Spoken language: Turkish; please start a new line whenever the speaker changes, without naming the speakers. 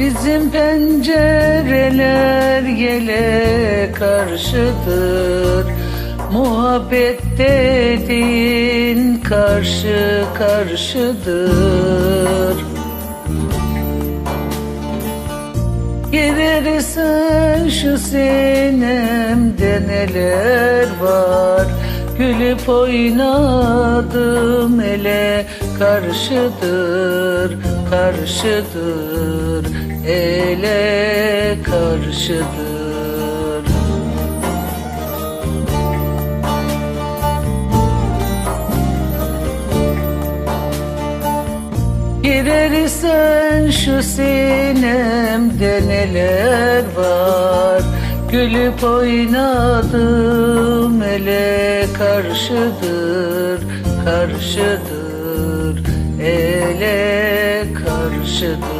Bizim pencereler yele karşıdır. Muhabbet dediğin karşı karşıdır. Gelirsen şu sinemde neler var? Gülüp oynadım ele karşıdır. Karşıdır ele karşıdır. Girersen şu sinemde neler var? Gülüp oynadım ele karşıdır Karşıdır. Ele karşıdır